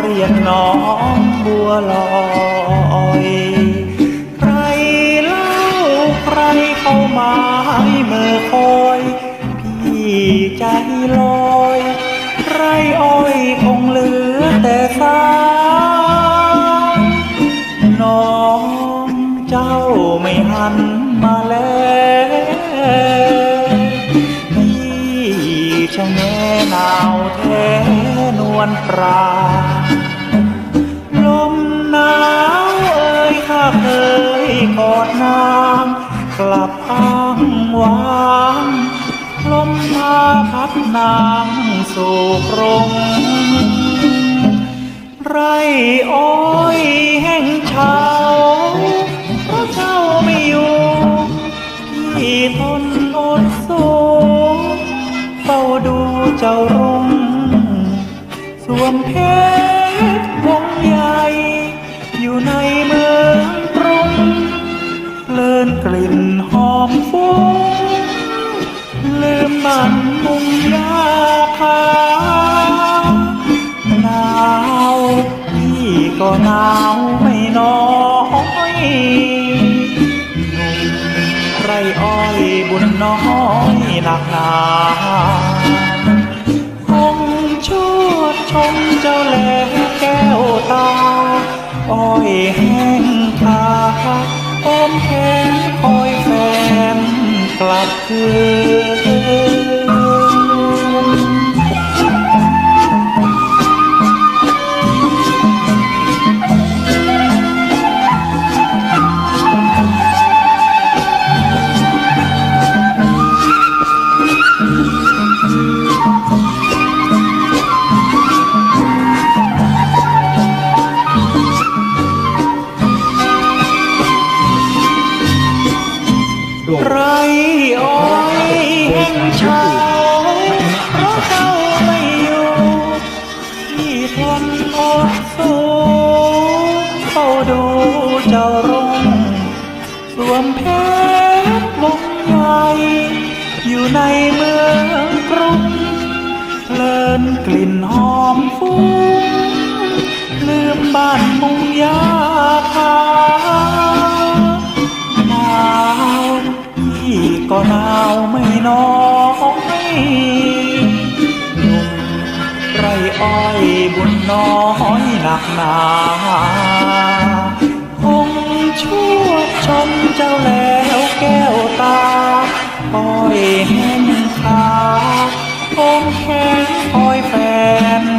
เรียกน้องบัวลอย ใครเล่าใครเข้ามาให้เมื่อคอย พี่ใจลอย ไรอ้อยคงเหลือแต่สาน้องเจ้าไม่หันมาแล้วพี่ชะแงหนาวแท้นวลปรา กลับอ้างวางลมพาพัดนางสู่กรงไรอ้อยแห่งเช้าเพราะเจ้าไม่อยู่ที่ทนอดสูเฝ้าดูเจ้ารงสวมเพชร ลืมมันมุงยาคาหนาวพี่ก็หนาวไม่น้อยนุ่มไรอ้อยบุญน้อยหนักหนาคงชดชมเจ้าแหลแก้วตา อ้อยแห้งคาอมแขนคอยแฟน ก ไรอ้อยแห่งช้าเพราะเจ้าไม่อยู่ที่ทนอดสูเฝ้าดูเจ้ารงสวมเพชรวงใหญ่อยู่ในเมืองกรุงเพลินกลิ่นหอมฟุ้ง ก็หนาวไม่น้อยหนุ่มไรอ้อยบุญน้อยหนักหนา คงชั่วชมเจ้าแล้วแก้วตาอ้อยแห้งขาคงแขนคอยแฟน